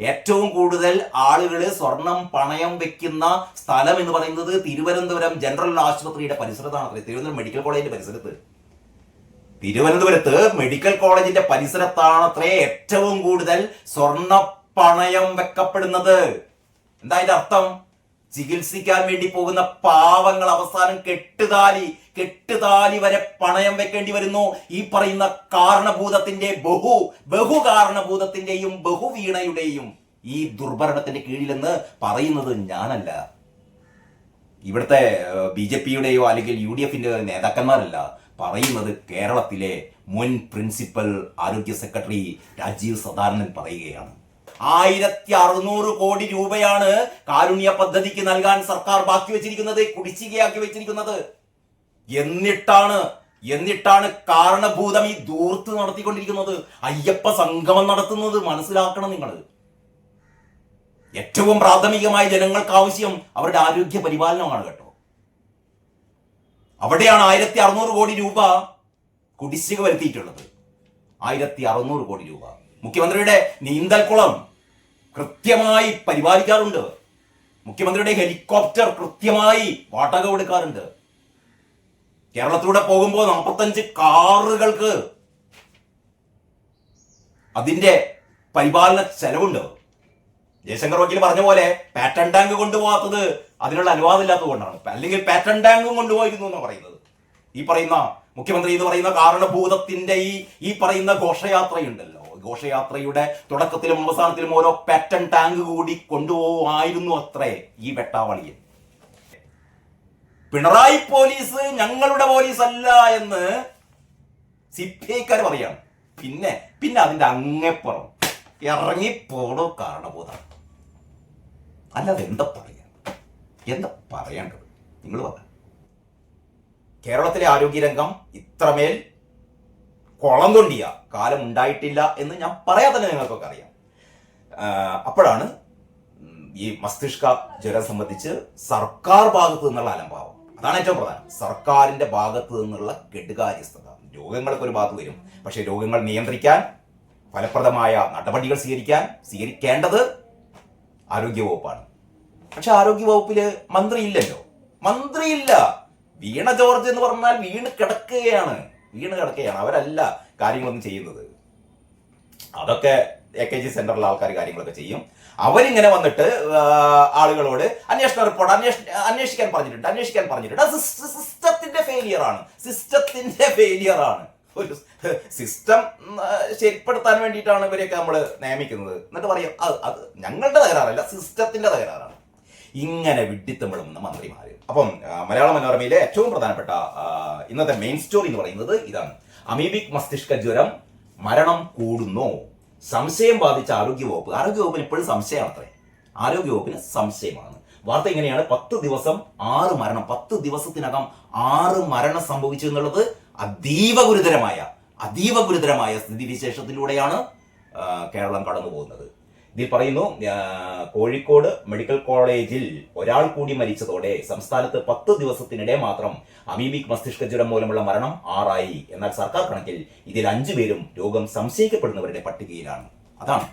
ഏറ്റവും കൂടുതൽ ആളുകൾ സ്വർണം പണയം വെക്കുന്ന സ്ഥലം എന്ന് പറയുന്നത് തിരുവനന്തപുരം ജനറൽ ആശുപത്രിയുടെ പരിസരത്താണ്. തിരുവനന്തപുരം മെഡിക്കൽ കോളേജിന്റെ പരിസരത്ത്. തിരുവനന്തപുരത്ത് മെഡിക്കൽ കോളേജിന്റെ പരിസരത്താണ് അത്രേ ഏറ്റവും കൂടുതൽ സ്വർണ പണയം വെക്കപ്പെടുന്നത്. എന്താ അർത്ഥം? ചികിത്സിക്കാൻ വേണ്ടി പോകുന്ന പാവങ്ങൾ അവസാനം കെട്ടുതാലി കെട്ടുതാലി വരെ പണയം വെക്കേണ്ടി വരുന്നു. ഈ പറയുന്ന കാരണഭൂതത്തിന്റെ ബഹു ബഹു കാരണഭൂതത്തിന്റെയും ബഹുവീണയുടെയും ഈ ദുർഭരണത്തിന്റെ കീഴിലെന്ന് പറയുന്നത് ഞാനല്ല. ഇവിടുത്തെ ബി ജെ പിയുടെയോ അല്ലെങ്കിൽ യു ഡി എഫിന്റെയോ നേതാക്കന്മാരല്ല പറയുന്നത് കേരളത്തിലെ മുൻ പ്രിൻസിപ്പൽ ആരോഗ്യ സെക്രട്ടറി രാജീവ് സദാനന്ദൻ പറയുകയാണ്. ആയിരത്തി അറുന്നൂറ് കോടി രൂപയാണ് കാരുണ്യ പദ്ധതിക്ക് നൽകാൻ സർക്കാർ ബാക്കി വെച്ചിരിക്കുന്നത് കുടിശ്ശികയാക്കി വെച്ചിരിക്കുന്നത്. എന്നിട്ടാണ് എന്നിട്ടാണ് കാരണഭൂതം ഈ ദൂർത്ത് നടത്തിക്കൊണ്ടിരിക്കുന്നത്. അയ്യപ്പ സംഗമം നടത്തുന്നത് മനസ്സിലാക്കണം നിങ്ങൾ. ഏറ്റവും പ്രാഥമികമായി ജനങ്ങൾക്ക് ആവശ്യം അവരുടെ ആരോഗ്യ പരിപാലനമാണ് കേട്ടോ. അവിടെയാണ് ആയിരത്തി അറുന്നൂറ് കോടി രൂപ കുടിശ്ശിക വരുത്തിയിട്ടുള്ളത്. ആയിരത്തി അറുന്നൂറ് കോടി രൂപ. മുഖ്യമന്ത്രിയുടെ നീന്തൽക്കുളം കൃത്യമായി പരിപാലിക്കാറുണ്ട്. മുഖ്യമന്ത്രിയുടെ ഹെലികോപ്റ്റർ കൃത്യമായി വാടക കൊടുക്കാറുണ്ട്. കേരളത്തിലൂടെ പോകുമ്പോൾ നാൽപ്പത്തഞ്ച് കാറുകൾക്ക് അതിന്റെ പരിപാലന ചെലവുണ്ട്. ജയശങ്കർ വക്കീൽ പറഞ്ഞ പോലെ പാറ്റൺ ടാങ്ക് കൊണ്ടുപോകാത്തത് അതിനുള്ള അനുവാദം ഇല്ലാത്തത് കൊണ്ടാണ് അല്ലെങ്കിൽ പാറ്റൺ ടാങ്കും കൊണ്ടുപോയിരുന്നു എന്നാണ് പറയുന്നത്. ഈ പറയുന്ന മുഖ്യമന്ത്രി എന്ന് പറയുന്ന കാരണഭൂതത്തിന്റെ ഈ ഈ പറയുന്ന ഘോഷയാത്രയുണ്ടല്ലോ. ഘോഷയാത്രയുടെ തുടക്കത്തിലും അവസാനത്തിലും ഓരോ പാറ്റൺ ടാങ്ക് കൂടി കൊണ്ടുപോകുമായിരുന്നു അത്രേ ഈ വെട്ടാവളിയിൽ പിണറായി പോലീസ് ഞങ്ങളുടെ പോലീസ് അല്ല എന്ന് സി പി പറയാണ്. പിന്നെ പിന്നെ അതിന്റെ അങ്ങേപ്പുറം. ഇറങ്ങിപ്പോടോ കാരണഭൂതം അല്ലാതെ എന്താ പറയാ എന്താ പറയേണ്ടത്? നിങ്ങൾ പറ. കേരളത്തിലെ ആരോഗ്യരംഗം ഇത്രമേൽ കുളം തൊണ്ടിയ. കാലം ഉണ്ടായിട്ടില്ല എന്ന് ഞാൻ പറയാൻ തന്നെ നിങ്ങൾക്കൊക്കെ അറിയാം. അപ്പോഴാണ് ഈ മസ്തിഷ്ക ജ്വരം സംബന്ധിച്ച് സർക്കാർ ഭാഗത്ത് നിന്നുള്ള അലംഭാവം. അതാണ് ഏറ്റവും പ്രധാനം. സർക്കാരിന്റെ ഭാഗത്ത് നിന്നുള്ള കെട്ടുകാര്യസ്ഥത. രോഗങ്ങളൊക്കെ ഒരു ഭാഗത്ത് വരും. പക്ഷേ രോഗങ്ങൾ നിയന്ത്രിക്കാൻ ഫലപ്രദമായ നടപടികൾ സ്വീകരിക്കാൻ സ്വീകരിക്കേണ്ടത് ആരോഗ്യവകുപ്പാണ്. പക്ഷെ ആരോഗ്യവകുപ്പിൽ മന്ത്രി ഇല്ലല്ലോ മന്ത്രിയില്ല. വീണ ജോർജ് എന്ന് പറഞ്ഞാൽ വീണ് കിടക്കുകയാണ്. വീണ് കിടക്കുകയാണ് അവരല്ല കാര്യങ്ങളൊന്നും ചെയ്യുന്നത്. അതൊക്കെ എ കെ ജി സെന്ററിലെ ആൾക്കാർ കാര്യങ്ങളൊക്കെ ചെയ്യും. അവരിങ്ങനെ വന്നിട്ട് ആളുകളോട് അന്വേഷണ റിപ്പോർട്ട് അന്വേഷ അന്വേഷിക്കാൻ പറഞ്ഞിട്ടുണ്ട് അന്വേഷിക്കാൻ പറഞ്ഞിട്ടുണ്ട്. അത് സിസ്റ്റത്തിന്റെ ഫെയിലിയർ ആണ്. സിസ്റ്റത്തിന്റെ ഫെയിലിയർ ആണ്. ഒരു സിസ്റ്റം ശരിപ്പെടുത്താൻ വേണ്ടിയിട്ടാണ് ഇവരെയൊക്കെ നമ്മൾ നിയമിക്കുന്നത്. എന്നിട്ട് പറയും അത് അത് ഞങ്ങളുടെ തകരാറല്ല സിസ്റ്റത്തിന്റെ തകരാറാണ്. ഇങ്ങനെ വിഡ്ഢിത്തം വിളമ്പുന്ന മന്ത്രിമാര് അപ്പം മലയാള മനോരമയിലെ ഏറ്റവും പ്രധാനപ്പെട്ട ഇന്നത്തെ മെയിൻ സ്റ്റോറി എന്ന് പറയുന്നത് ഇതാണ്. അമീബിക് മസ്തിഷ്ക ജ്വരം മരണം കൂടുന്നു. സംശയം ബാധിച്ച ആരോഗ്യവകുപ്പ്. ആരോഗ്യവകുപ്പിന് ഇപ്പോഴും സംശയമാണ് അത്രേ. ആരോഗ്യവകുപ്പിന് സംശയമാണ്. വാർത്ത ഇങ്ങനെയാണ്. പത്ത് ദിവസം ആറ് മരണം. പത്ത് ദിവസത്തിനകം ആറ് മരണം സംഭവിച്ചു എന്നുള്ളത് അതീവ ഗുരുതരമായ അതീവ ഗുരുതരമായ സ്ഥിതിവിശേഷത്തിലൂടെയാണ് കേരളം കടന്നു പോകുന്നത് ഇതിൽ പറയുന്നു കോഴിക്കോട് മെഡിക്കൽ കോളേജിൽ ഒരാൾ കൂടി മരിച്ചതോടെ സംസ്ഥാനത്ത് പത്ത് ദിവസത്തിനിടെ മാത്രം അമീബിക് മസ്തിഷ്ക ജ്വരം മൂലമുള്ള മരണം ആറായി. എന്നാൽ സർക്കാർ കണക്കിൽ ഇതിൽ അഞ്ചു പേരും രോഗം സംശയിക്കപ്പെടുന്നവരുടെ പട്ടികയിലാണ്. അതാണ്.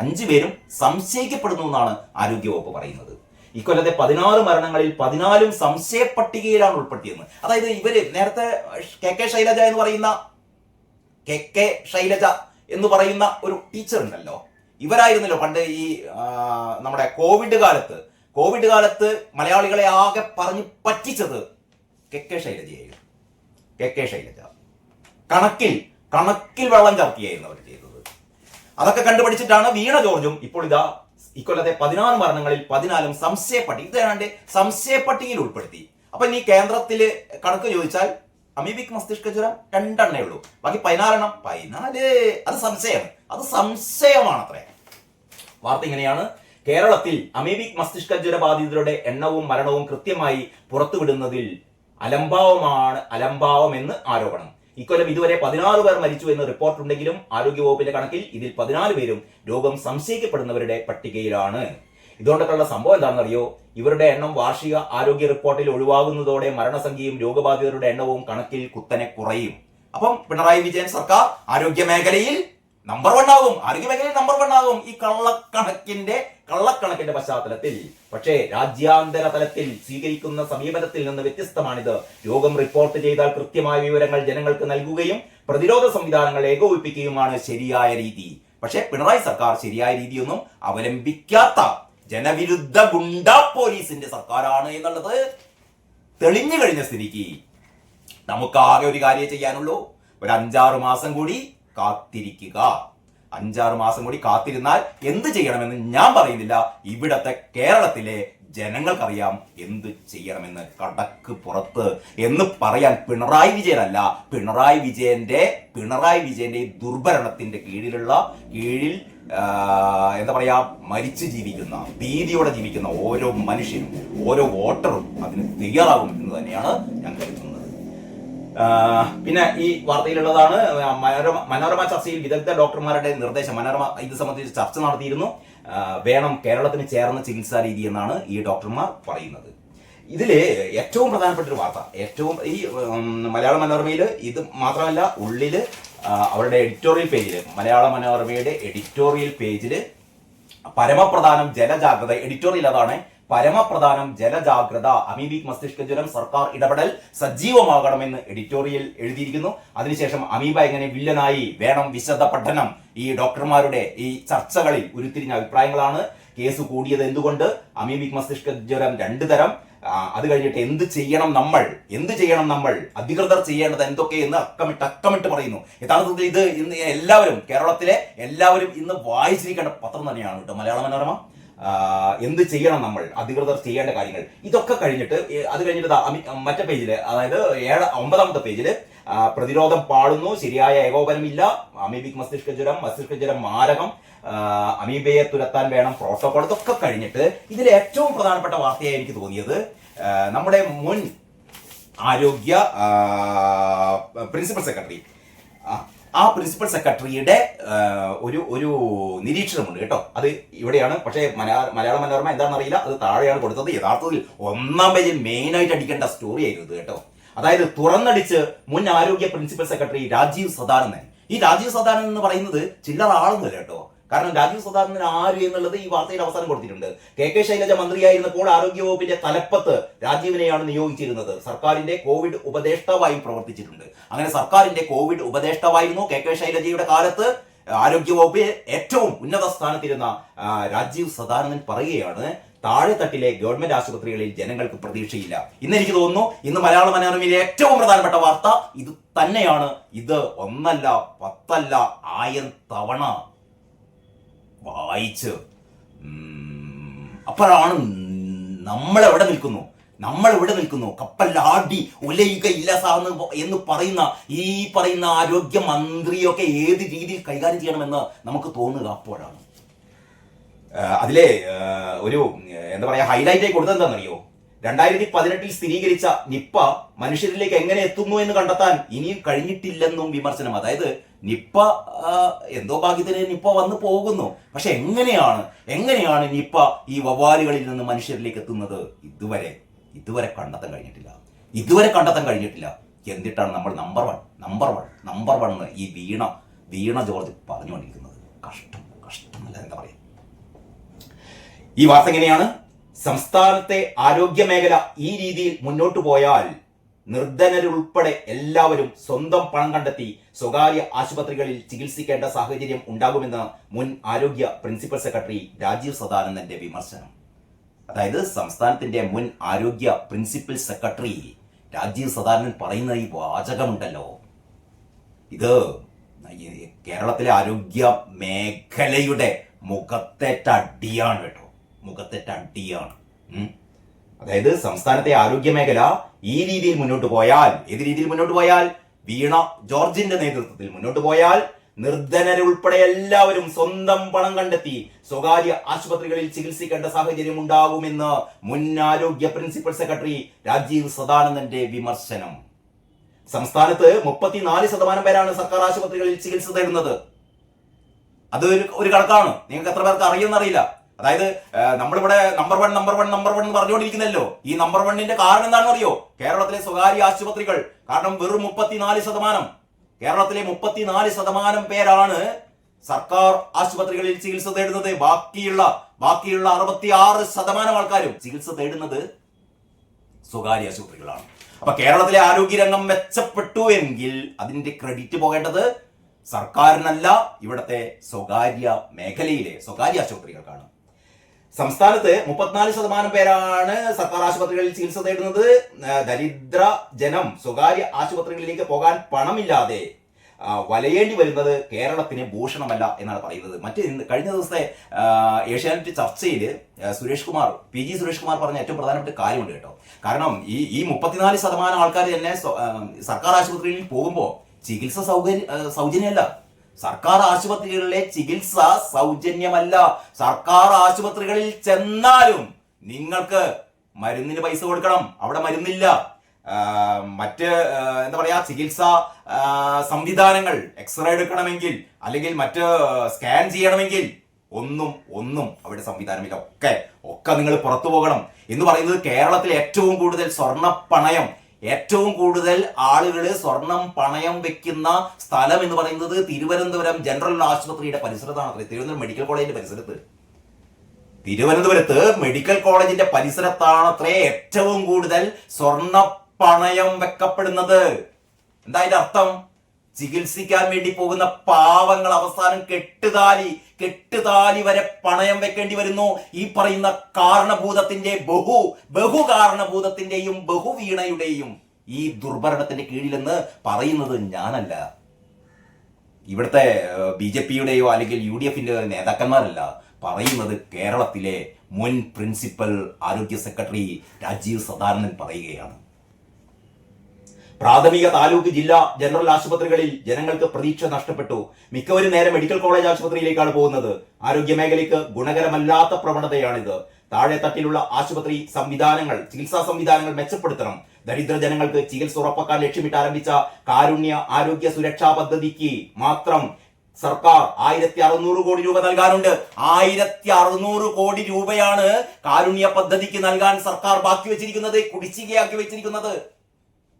അഞ്ചു പേരും സംശയിക്കപ്പെടുന്നു എന്നാണ് ആരോഗ്യവകുപ്പ് പറയുന്നത്. ഇക്കൊല്ലത്തെ പതിനാറ് മരണങ്ങളിൽ പതിനാലും സംശയ പട്ടികയിലാണ് ഉൾപ്പെടുത്തിയത്. അതായത് ഇവർ നേരത്തെ കെ കെ ശൈലജ എന്ന് പറയുന്ന കെ കെ ശൈലജ എന്ന് പറയുന്ന ഒരു ടീച്ചർ ഉണ്ടല്ലോ. ഇവരായിരുന്നല്ലോ പണ്ട് ഈ നമ്മുടെ കോവിഡ് കാലത്ത്. കോവിഡ് കാലത്ത് മലയാളികളെ ആകെ പറഞ്ഞു പറ്റിച്ചത് K K ശൈലജയായിരുന്നു. K K Shailaja. കണക്കിൽ കണക്കിൽ വെള്ളം ചർത്തിയായിരുന്നു അവർ ചെയ്തത്. അതൊക്കെ കണ്ടുപിടിച്ചിട്ടാണ് വീണ ജോർജും ഇപ്പോൾ ഇതാ ഇക്കൊല്ലത്തെ പതിനാറ് മരണങ്ങളിൽ പതിനാലും സംശയപ്പട്ടി. പട്ടിക ഇതാണ്ട് സംശയ പട്ടികയിൽ ഉൾപ്പെടുത്തി. അപ്പൊ ഇനി കേന്ദ്രത്തിൽ കണക്ക് ചോദിച്ചാൽ അമീബിക് മസ്തിഷ്ക ജ്വരം രണ്ടെണ്ണേ ഉള്ളൂ. ബാക്കി പതിനാലെണ്ണം. പതിനാല്. അത് സംശയം. അത് സംശയമാണ് അത്രേ വാർത്ത ഇങ്ങനെയാണ്. കേരളത്തിൽ അമീബിക് മസ്തിഷ്ക ജ്വര ബാധിതരുടെ എണ്ണവും മരണവും കൃത്യമായി പുറത്തുവിടുന്നതിൽ അലംഭാവമാണ് അലംഭാവമെന്ന് ആരോപണം. ഇക്കൊല്ലം ഇതുവരെ പതിനാറ് പേർ മരിച്ചു എന്ന് റിപ്പോർട്ടുണ്ടെങ്കിലും ആരോഗ്യവകുപ്പിന്റെ കണക്കിൽ ഇതിൽ പതിനാല് പേരും രോഗം സംശയിക്കപ്പെടുന്നവരുടെ പട്ടികയിലാണ്. ഇതുകൊണ്ടൊക്കെയുള്ള സംഭവം എന്താണെന്നറിയോ? ഇവരുടെ എണ്ണം വാർഷിക ആരോഗ്യ റിപ്പോർട്ടിൽ ഒഴിവാകുന്നതോടെ മരണസംഖ്യയും രോഗബാധിതരുടെ എണ്ണവും കണക്കിൽ കുത്തനെ കുറയും. അപ്പം പിണറായി വിജയൻ സർക്കാർ ആരോഗ്യ മേഖലയിൽ നമ്പർ വൺ ആകും. ആരോഗ്യ മേഖലയിൽ നമ്പർ വൺ ആകും. ഈ കള്ളക്കണക്കിന്റെ കള്ളക്കണക്കിന്റെ പശ്ചാത്തലത്തിൽ. പക്ഷേ രാജ്യാന്തര തലത്തിൽ സ്വീകരിക്കുന്ന സമീപനത്തിൽ നിന്ന് വ്യത്യസ്തമാണിത്. രോഗം റിപ്പോർട്ട് ചെയ്താൽ കൃത്യമായ വിവരങ്ങൾ ജനങ്ങൾക്ക് നൽകുകയും പ്രതിരോധ സംവിധാനങ്ങൾ ഏകോപിപ്പിക്കുകയുമാണ് ശരിയായ രീതി. പക്ഷേ പിണറായി സർക്കാർ ശരിയായ രീതിയൊന്നും അവലംബിക്കാത്ത ജനവിരുദ്ധ ഗുണ്ട പോലീസിന്റെ സർക്കാരാണ് എന്നുള്ളത് തെളിഞ്ഞു കഴിഞ്ഞ സ്ഥിതിക്ക് നമുക്കാകെ ഒരു കാര്യം ചെയ്യാനുള്ളൂ. ഒരു അഞ്ചാറ് മാസം കൂടി കാത്തിരിക്കുക. അഞ്ചാറ് മാസം കൂടി കാത്തിരുന്നാൽ എന്ത് ചെയ്യണമെന്ന് ഞാൻ പറയുന്നില്ല. ഇവിടത്തെ കേരളത്തിലെ ജനങ്ങൾക്കറിയാം എന്ത് ചെയ്യണമെന്ന് കടക്ക് പുറത്ത് എന്ന് പറയാൻ പിണറായി വിജയനല്ല. പിണറായി വിജയന്റെ പിണറായി വിജയന്റെ ദുർഭരണത്തിന്റെ കീഴിലുള്ള കീഴിൽ എന്താ പറയാ മരിച്ചു ജീവിക്കുന്ന ഭീതിയോടെ ജീവിക്കുന്ന ഓരോ മനുഷ്യനും ഓരോ വോട്ടറും അതിന് തയ്യാറാകും എന്ന് തന്നെയാണ് ഞാൻ കരുതുന്നത്. പിന്നെ ഈ വാർത്തയിലുള്ളതാണ് മനോരമ മനോരമ ചർച്ചയിൽ വിദഗ്ധ ഡോക്ടർമാരുടെ നിർദ്ദേശം മനോരമ ഇത് സംബന്ധിച്ച് ചർച്ച നടത്തിയിരുന്നു. വേണം കേരളത്തിന് ചേർന്ന ചികിത്സാ രീതി എന്നാണ് ഈ ഡോക്ടർമാർ പറയുന്നത്. ഇതിൽ ഏറ്റവും പ്രധാനപ്പെട്ട ഒരു വാർത്ത ഏറ്റവും ഈ മലയാള മനോരമയിൽ ഇത് മാത്രമല്ല ഉള്ളിൽ ആ, അവരുടെ എഡിറ്റോറിയൽ പേജിൽ മലയാള മനോരമയുടെ എഡിറ്റോറിയൽ പേജിൽ പരമപ്രധാനം ജലജാഗ്രത എഡിറ്റോറിയൽ അതാണ് പരമപ്രധാനം ജലജാഗ്രത. അമീബിക് മസ്തിഷ്ക ജ്വരം സർക്കാർ ഇടപെടൽ സജീവമാകണമെന്ന് എഡിറ്റോറിയൽ എഴുതിയിരിക്കുന്നു. അതിനുശേഷം അമീബ എങ്ങനെ വില്ലനായി വേണം വിശദ പഠനം? ഈ ഡോക്ടർമാരുടെ ഈ ചർച്ചകളിൽ ഉരുത്തിരിഞ്ഞ അഭിപ്രായങ്ങളാണ്. കേസ് കൂടിയത് എന്തുകൊണ്ട്? അമീബിക് മസ്തിഷ്ക ജ്വരം രണ്ടു തരം. അത് കഴിഞ്ഞിട്ട് എന്ത് ചെയ്യണം നമ്മൾ? എന്ത് ചെയ്യണം നമ്മൾ? അധികൃതർ ചെയ്യേണ്ടത് എന്തൊക്കെ എന്ന് അക്കമിട്ട് അക്കമിട്ട് പറയുന്നു. യഥാർത്ഥത്തിൽ ഇത് ഇന്ന് എല്ലാവരും കേരളത്തിലെ എല്ലാവരും ഇന്ന് വായിച്ചിരിക്കേണ്ട പത്രം തന്നെയാണ് കേട്ടോ. മലയാള മനോരമ. എന്ത് ചെയ്യണം നമ്മൾ? അധികൃതർ ചെയ്യേണ്ട കാര്യങ്ങൾ. ഇതൊക്കെ കഴിഞ്ഞിട്ട് അത് കഴിഞ്ഞിട്ട് മറ്റേ പേജിൽ അതായത് ഏഴ് ഒമ്പതാമത്തെ പേജിൽ പ്രതിരോധം പാടുന്നു ശരിയായ ഏകോപനമില്ല. അമീബിക് മസ്തിഷ്ക ജ്വരം മസ്തിഷ്ക ജ്വരം മാരകം. അമീബയെ തുരത്താൻ വേണം. പ്രോട്ടോകോൾ ഇതൊക്കെ കഴിഞ്ഞിട്ട് ഇതിൽ ഏറ്റവും പ്രധാനപ്പെട്ട വാർത്തയായി എനിക്ക് തോന്നിയത് നമ്മുടെ മുൻ ആരോഗ്യ പ്രിൻസിപ്പൽ സെക്രട്ടറി ആ, പ്രിൻസിപ്പൽ സെക്രട്ടറിയുടെ ഒരു ഒരു നിരീക്ഷണമുണ്ട് കേട്ടോ. അത് ഇവിടെയാണ്. പക്ഷേ മലയാള മനോരമ എന്താണെന്ന് അറിയില്ല. അത് താഴെയാണ് കൊടുത്തത്. യഥാർത്ഥത്തിൽ ഒന്നാം പേജിൽ മെയിനായിട്ട് അടിക്കേണ്ട സ്റ്റോറി ആയിരുന്നു കേട്ടോ. അതായത് തുറന്നടിച്ച് മുൻ ആരോഗ്യ പ്രിൻസിപ്പൽ സെക്രട്ടറി രാജീവ് സദാനന്ദൻ. ഈ രാജീവ് സദാനന്ദൻ എന്ന് പറയുന്നത് ചില്ലറ ആളൊന്നുമല്ല കേട്ടോ. കാരണം രാജീവ് സദാനന്ദൻ ആര് എന്നുള്ളത് ഈ വാർത്തയിൽ അവസാനം കൊടുത്തിട്ടുണ്ട്. കെ കെ ശൈലജ മന്ത്രിയായിരുന്നപ്പോൾ ആരോഗ്യ വകുപ്പിന്റെ തലപ്പത്ത് രാജീവിനെയാണ് നിയോഗിച്ചിരുന്നത്. സർക്കാരിന്റെ കോവിഡ് ഉപദേഷ്ടാവായും പ്രവർത്തിച്ചിട്ടുണ്ട്. അങ്ങനെ സർക്കാരിന്റെ കോവിഡ് ഉപദേഷ്ടാവായിരുന്നു കെ കെ ശൈലജയുടെ കാലത്ത്. ആരോഗ്യ വകുപ്പിൽ ഏറ്റവും ഉന്നത സ്ഥാനത്തിരുന്ന രാജീവ് സദാനന്ദൻ പറയുകയാണ് താഴെ തട്ടിലെ ഗവൺമെന്റ് ആശുപത്രികളിൽ ജനങ്ങൾക്ക് പ്രതീക്ഷയില്ല. ഇന്ന് എനിക്ക് തോന്നുന്നു ഇന്ന് മലയാള മനോരമയിലെ ഏറ്റവും പ്രധാനപ്പെട്ട വാർത്ത ഇത് തന്നെയാണ്. ഇത് ഒന്നല്ല പത്തല്ല ആയിരം തവണ വായിച്ച് അപ്പോഴാണ് നമ്മൾ എവിടെ നിൽക്കുന്നു? നമ്മൾ എവിടെ നിൽക്കുന്നു? കപ്പലാടി ഇല്ല സാന്ന് എന്ന് പറയുന്ന ഈ പറയുന്ന ആരോഗ്യ മന്ത്രിയൊക്കെ ഏത് രീതിയിൽ കൈകാര്യം ചെയ്യണമെന്ന് നമുക്ക് തോന്നുക അപ്പോഴാണ്. അതിലെ ഒരു എന്താ പറയാ ഹൈലൈറ്റ് ആയി കൊടുത്തത് എന്താണെന്നറിയോ? രണ്ടായിരത്തി പതിനെട്ടിൽ സ്ഥിരീകരിച്ച നിപ്പ മനുഷ്യരിലേക്ക് എങ്ങനെ എത്തുന്നു എന്ന് കണ്ടെത്താൻ ഇനിയും കഴിഞ്ഞിട്ടില്ലെന്നും വിമർശനം. അതായത് നിപ്പ എന്തോ ഭാഗ്യത്തിന് നിപ്പ വന്നു പോകുന്നു. പക്ഷെ എങ്ങനെയാണ് എങ്ങനെയാണ് നിപ്പ ഈ വവ്വാലുകളിൽ നിന്ന് മനുഷ്യരിലേക്ക് എത്തുന്നത്? ഇതുവരെ ഇതുവരെ കണ്ടെത്താൻ കഴിഞ്ഞിട്ടില്ല. ഇതുവരെ കണ്ടെത്താൻ കഴിഞ്ഞിട്ടില്ല. എന്നിട്ടാണ് നമ്മൾ number one number one number one ഈ വീണ വീണ ജോർജ് പറഞ്ഞുകൊണ്ടിരിക്കുന്നത്? കഷ്ടം കഷ്ടം അല്ല എന്താ പറയാ? ഈ വാർത്ത എങ്ങനെയാണ്? സംസ്ഥാനത്തെ ആരോഗ്യ മേഖല ഈ രീതിയിൽ മുന്നോട്ട് പോയാൽ നിർധനരുൾപ്പെടെ എല്ലാവരും സ്വന്തം പണം കണ്ടെത്തി സ്വകാര്യ ആശുപത്രികളിൽ ചികിത്സിക്കേണ്ട സാഹചര്യം ഉണ്ടാകുമെന്ന് മുൻ ആരോഗ്യ പ്രിൻസിപ്പൽ സെക്രട്ടറി രാജീവ് സദാനന്ദന്റെ വിമർശനം. അതായത് സംസ്ഥാനത്തിന്റെ മുൻ ആരോഗ്യ പ്രിൻസിപ്പൽ സെക്രട്ടറി രാജീവ് സദാനന്ദൻ പറയുന്ന ഈ വാചകമുണ്ടല്ലോ. ഇത് കേരളത്തിലെ ആരോഗ്യ മേഖലയുടെ മുഖത്തേറ്റ അടിയാണ് കേട്ടോ. മുഖത്തേറ്റ അടിയാണ്. അതായത് സംസ്ഥാനത്തെ ആരോഗ്യ മേഖല ഈ രീതിയിൽ മുന്നോട്ട് പോയാൽ ഏത് രീതിയിൽ മുന്നോട്ട് പോയാൽ? വീണ ജോർജിന്റെ നേതൃത്വത്തിൽ മുന്നോട്ട് പോയാൽ നിർധനരുൾപ്പെടെ എല്ലാവരും സ്വന്തം പണം കണ്ടെത്തി സ്വകാര്യ ആശുപത്രികളിൽ ചികിത്സിക്കേണ്ട സാഹചര്യം ഉണ്ടാകുമെന്ന് മുൻ ആരോഗ്യ പ്രിൻസിപ്പൽ സെക്രട്ടറി രാജീവ് സദാനന്ദന്റെ വിമർശനം. സംസ്ഥാനത്ത് മുപ്പത്തിനാല് ശതമാനം പേരാണ് സർക്കാർ ആശുപത്രികളിൽ ചികിത്സ തേടുന്നത്. അത് ഒരു കണക്കാണ്. നിങ്ങൾക്ക് എത്ര പേർക്ക് അറിയുമെന്നറിയില്ല. അതായത് നമ്മളിവിടെ number one number one number one എന്ന് പറഞ്ഞുകൊണ്ടിരിക്കുന്നല്ലോ. ഈ നമ്പർ വണ്ണിന്റെ കാരണം എന്താണെന്ന് അറിയോ കേരളത്തിലെ സ്വകാര്യ ആശുപത്രികൾ. കാരണം വെറും മുപ്പത്തിനാല് ശതമാനം. കേരളത്തിലെ മുപ്പത്തിനാല് ശതമാനം പേരാണ് സർക്കാർ ആശുപത്രികളിൽ ചികിത്സ തേടുന്നത്. ബാക്കിയുള്ള ബാക്കിയുള്ള അറുപത്തിയാറ് ശതമാനം ആൾക്കാരും ചികിത്സ തേടുന്നത് സ്വകാര്യ ആശുപത്രികളാണ്. അപ്പൊ കേരളത്തിലെ ആരോഗ്യരംഗം മെച്ചപ്പെട്ടു എങ്കിൽ അതിന്റെ ക്രെഡിറ്റ് പോകേണ്ടത് സർക്കാരിനല്ല ഇവിടത്തെ സ്വകാര്യ മേഖലയിലെ സ്വകാര്യ ആശുപത്രികൾക്കാണ്. സംസ്ഥാനത്ത് മുപ്പത്തിനാല് ശതമാനം പേരാണ് സർക്കാർ ആശുപത്രികളിൽ ചികിത്സ തേടുന്നത്. ദരിദ്ര ജനം സ്വകാര്യ ആശുപത്രികളിലേക്ക് പോകാൻ പണമില്ലാതെ വലയേണ്ടി വരുന്നത് കേരളത്തിന് ഭൂഷണമല്ല എന്നാണ് പറയുന്നത്. മറ്റ് കഴിഞ്ഞ ദിവസത്തെ ഏഷ്യാനെറ്റ് ചർച്ചയിൽ സുരേഷ് കുമാർ പി ജി സുരേഷ് കുമാർ പറഞ്ഞ ഏറ്റവും പ്രധാനപ്പെട്ട കാര്യമുണ്ട് കേട്ടോ. കാരണം ഈ ഈ മുപ്പത്തിനാല് ശതമാനം ആൾക്കാർ തന്നെ സർക്കാർ ആശുപത്രിയിൽ പോകുമ്പോൾ ചികിത്സ സൗകര്യ സൗജന്യമല്ല. സർക്കാർ ആശുപത്രികളിലെ ചികിത്സ സൗജന്യമല്ല. സർക്കാർ ആശുപത്രികളിൽ ചെന്നാലും നിങ്ങൾക്ക് മരുന്നിന് പൈസ കൊടുക്കണം. അവിടെ മരുന്നില്ല. മറ്റ് എന്താ പറയാ ചികിത്സ സംവിധാനങ്ങൾ എക്സ്റേ എടുക്കണമെങ്കിൽ അല്ലെങ്കിൽ മറ്റ് സ്കാൻ ചെയ്യണമെങ്കിൽ ഒന്നും ഒന്നും അവിടെ സംവിധാനമില്ല. ഒക്കെ ഒക്കെ നിങ്ങൾ പുറത്തു പോകണം. എന്ന് പറയുന്നത് കേരളത്തിൽ ഏറ്റവും കൂടുതൽ സ്വർണ പണയം ഏറ്റവും കൂടുതൽ ആളുകൾ സ്വർണം പണയം വെക്കുന്ന സ്ഥലം എന്ന് പറയുന്നത് തിരുവനന്തപുരം ജനറൽ ആശുപത്രിയുടെ പരിസരത്താണ്. തിരുവനന്തപുരം മെഡിക്കൽ കോളേജിന്റെ പരിസരത്ത്. തിരുവനന്തപുരത്ത് മെഡിക്കൽ കോളേജിന്റെ പരിസരത്താണത്രേ ഏറ്റവും കൂടുതൽ സ്വർണ പണയം വെക്കപ്പെടുന്നത്. എന്താ അതിന്റെ അർത്ഥം? ചികിത്സിക്കാൻ വേണ്ടി പോകുന്ന പാവങ്ങൾ അവസാനം കെട്ടുതാലി കെട്ടുതാലി വരെ പണയം വെക്കേണ്ടി വരുന്നു. ഈ പറയുന്ന കാരണഭൂതത്തിന്റെ ബഹു ബഹു കാരണഭൂതത്തിന്റെയും ബഹുവീണയുടെയും ഈ ദുർഭരണത്തിന്റെ കീഴിലെന്ന് പറയുന്നത് ഞാനല്ല. ഇവിടുത്തെ ബി ജെ പിയുടെയോ അല്ലെങ്കിൽ യു ഡി എഫിന്റെ നേതാക്കന്മാരല്ല പറയുന്നത് കേരളത്തിലെ മുൻ പ്രിൻസിപ്പൽ ആരോഗ്യ സെക്രട്ടറി രാജീവ് സദാനന്ദൻ പറയുകയാണ്. പ്രാഥമിക താലൂക്ക് ജില്ലാ ജനറൽ ആശുപത്രികളിൽ ജനങ്ങൾക്ക് പ്രതീക്ഷ നഷ്ടപ്പെട്ടു. മിക്കവരും നേരെ മെഡിക്കൽ കോളേജ് ആശുപത്രിയിലേക്കാണ് പോകുന്നത്. ആരോഗ്യ മേഖലയ്ക്ക് ഗുണകരമല്ലാത്ത പ്രവണതയാണിത്. താഴെ തട്ടിലുള്ള ആശുപത്രി സംവിധാനങ്ങൾ ചികിത്സാ സംവിധാനങ്ങൾ മെച്ചപ്പെടുത്തണം. ദരിദ്ര ജനങ്ങൾക്ക് ചികിത്സ ഉറപ്പാക്കാൻ ലക്ഷ്യമിട്ട് ആരംഭിച്ച കാരുണ്യ ആരോഗ്യ സുരക്ഷാ പദ്ധതിക്ക് മാത്രം സർക്കാർ ആയിരത്തി അറുന്നൂറ് കോടി രൂപ നൽകാനുണ്ട്. ആയിരത്തി അറുന്നൂറ് കോടി രൂപയാണ് കാരുണ്യ പദ്ധതിക്ക് നൽകാൻ സർക്കാർ ബാക്കി വെച്ചിരിക്കുന്നത് കുടിശ്ശികയാക്കി വെച്ചിരിക്കുന്നത്.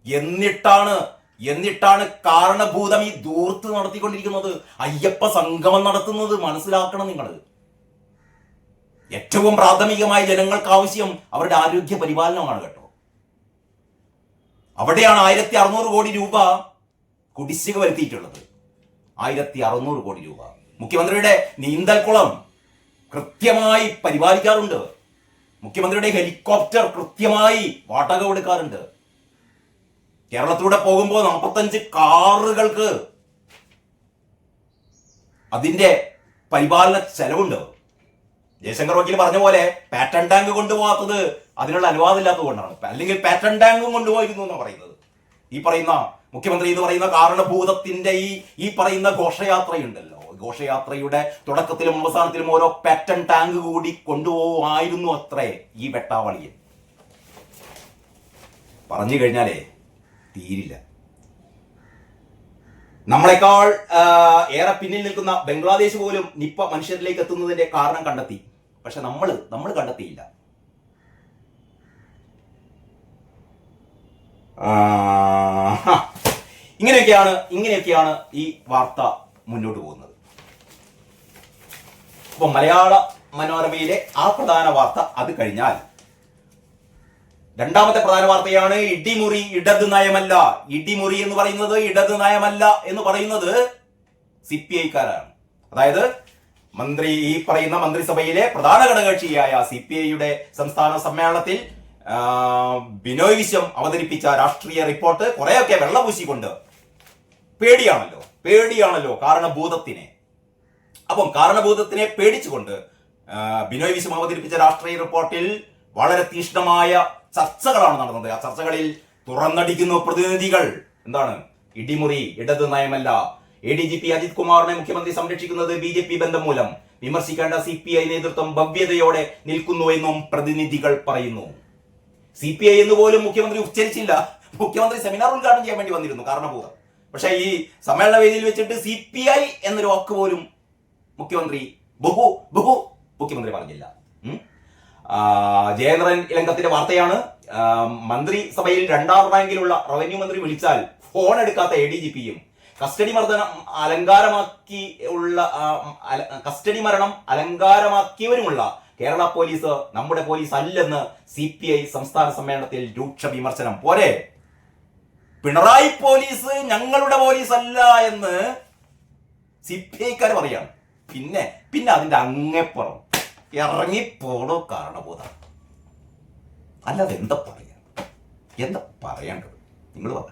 എന്നിട്ടാണ് എന്നിട്ടാണ് കാരണഭൂതം ഈ ദൂർത്ത് നടത്തിക്കൊണ്ടിരിക്കുന്നത്. അയ്യപ്പ സംഗമം നടത്തുന്നത് മനസ്സിലാക്കണം നിങ്ങൾ ഏറ്റവും പ്രാഥമികമായ ജനങ്ങൾക്ക് ആവശ്യം അവരുടെ ആരോഗ്യ പരിപാലനമാണ് കേട്ടോ. അവിടെയാണ് ആയിരത്തി അറുന്നൂറ് കോടി രൂപ കുടിശ്ശിക വരുത്തിയിട്ടുള്ളത്. ആയിരത്തി അറുന്നൂറ് കോടി രൂപ. മുഖ്യമന്ത്രിയുടെ നീന്തൽക്കുളം കൃത്യമായി പരിപാലിക്കാറുണ്ട്. മുഖ്യമന്ത്രിയുടെ ഹെലികോപ്റ്റർ കൃത്യമായി വാടക കൊടുക്കാറുണ്ട്. കേരളത്തിലൂടെ പോകുമ്പോൾ നാൽപ്പത്തഞ്ച് കാറുകൾക്ക് അതിന്റെ പരിപാലന ചെലവുണ്ട്. ജയശങ്കർ വക്കീൽ പറഞ്ഞ പോലെ പാറ്റൺ ടാങ്ക് കൊണ്ടുപോകാത്തത് അതിനുള്ള അനുവാദം ഇല്ലാത്തത് കൊണ്ടാണ്. അല്ലെങ്കിൽ പാറ്റൺ ടാങ്കും കൊണ്ടുപോയിരുന്നു എന്നാണ് പറയുന്നത്. ഈ പറയുന്ന മുഖ്യമന്ത്രി എന്ന് പറയുന്ന കാരണഭൂതത്തിന്റെ ഈ ഈ പറയുന്ന ഘോഷയാത്രയുണ്ടല്ലോ. ഘോഷയാത്രയുടെ തുടക്കത്തിലും അവസാനത്തിലും ഓരോ പാറ്റൺ ടാങ്ക് കൂടി കൊണ്ടുപോകുമായിരുന്നു അത്രേ ഈ വെട്ടാവളിയിൽ. പറഞ്ഞു കഴിഞ്ഞാലേ തീരില്ല. നമ്മളെക്കാൾ ഏറെ പിന്നിൽ നിൽക്കുന്ന ബംഗ്ലാദേശ് പോലും നിപ്പ മനുഷ്യരിലേക്ക് എത്തുന്നതിന്റെ കാരണം കണ്ടെത്തി. പക്ഷെ നമ്മൾ നമ്മൾ കണ്ടെത്തിയില്ല. ഇങ്ങനെയൊക്കെയാണ് ഇങ്ങനെയൊക്കെയാണ് ഈ വാർത്ത മുന്നോട്ട് പോകുന്നത്. അപ്പൊ മലയാള മനോരമയിലെ ആ പ്രധാന വാർത്ത അത് കഴിഞ്ഞാൽ രണ്ടാമത്തെ പ്രധാന വാർത്തയാണ് ഇടിമുറി ഇടത് നയമല്ല. ഇടിമുറി എന്ന് പറയുന്നത് ഇടത് നയമല്ല എന്ന് പറയുന്നത് സി പി ഐക്കാരാണ്. അതായത് മന്ത്രി ഈ പറയുന്ന മന്ത്രിസഭയിലെ പ്രധാന ഘടകകക്ഷിയായ സി പി ഐയുടെ സംസ്ഥാന സമ്മേളനത്തിൽ ബിനോയ് വിശ്വം അവതരിപ്പിച്ച രാഷ്ട്രീയ റിപ്പോർട്ട് കുറെയൊക്കെ വെള്ളപൂശിക്കൊണ്ട് പേടിയാണല്ലോ പേടിയാണല്ലോ കാരണഭൂതത്തിനെ. അപ്പം കാരണഭൂതത്തിനെ പേടിച്ചുകൊണ്ട് ബിനോയ് വിശ്വം അവതരിപ്പിച്ച രാഷ്ട്രീയ റിപ്പോർട്ടിൽ വളരെ തീഷ്ണമായ ചർച്ചകളാണ് നടന്നത്. ആ ചർച്ചകളിൽ തുറന്നടിക്കുന്ന പ്രതിനിധികൾ എന്താണ്? ഇടിമുറി ഇടത് നയമല്ല. A D G P Ajith കുമാറിനെ മുഖ്യമന്ത്രി സംരക്ഷിക്കുന്നത് ബി ജെ പി ബന്ധം മൂലം. വിമർശിക്കേണ്ട സി പി ഐ നേതൃത്വം ഭവ്യതയോടെ നിൽക്കുന്നു എന്നും പ്രതിനിധികൾ പറയുന്നു. സി പി ഐ എന്ന് പോലും മുഖ്യമന്ത്രി ഉച്ചരിച്ചില്ല. മുഖ്യമന്ത്രി സെമിനാർ ഉദ്ഘാടനം ചെയ്യാൻ വേണ്ടി വന്നിരുന്നു. കാരണപൂർവം പക്ഷേ ഈ സമ്മേളന വേദിയിൽ വെച്ചിട്ട് സി പി ഐ എന്നൊരു വാക്ക് പോലും മുഖ്യമന്ത്രി ബഹു ബഹു മുഖ്യമന്ത്രി പറഞ്ഞില്ല. ജയേന്ദ്രൻ ഇലങ്കത്തിന്റെ വാർത്തയാണ്. മന്ത്രിസഭയിൽ രണ്ടാം റാങ്കിലുള്ള റവന്യൂ മന്ത്രി വിളിച്ചാൽ ഫോൺ എടുക്കാത്ത എ ഡി ജി പിയും കസ്റ്റഡി മർദ്ദനം അലങ്കാരമാക്കി ഉള്ള കസ്റ്റഡി മരണം അലങ്കാരമാക്കിയവരുമുള്ള കേരള പോലീസ് നമ്മുടെ പോലീസ് അല്ലെന്ന് സി പി ഐ സംസ്ഥാന സമ്മേളനത്തിൽ രൂക്ഷ വിമർശനം. പോരെ? പിണറായി പോലീസ് ഞങ്ങളുടെ പോലീസ് അല്ല എന്ന് സി പി ഐക്കാർ പറയാണ് പിന്നെ പിന്നെ അതിന്റെ അങ്ങേപ്പുറം. ഇറങ്ങിപ്പോടോ കാരണബോധം. അല്ലാതെ എന്താ പറയാ? എന്താ പറയേണ്ടത്? നിങ്ങൾ പറ.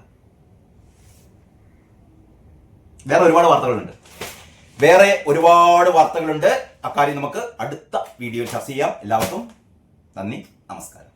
വേറെ ഒരുപാട് വാർത്തകളുണ്ട്. വേറെ ഒരുപാട് വാർത്തകളുണ്ട്. അക്കാര്യം നമുക്ക് അടുത്ത വീഡിയോയിൽ ചർച്ച ചെയ്യാം. എല്ലാവർക്കും നന്ദി. നമസ്കാരം.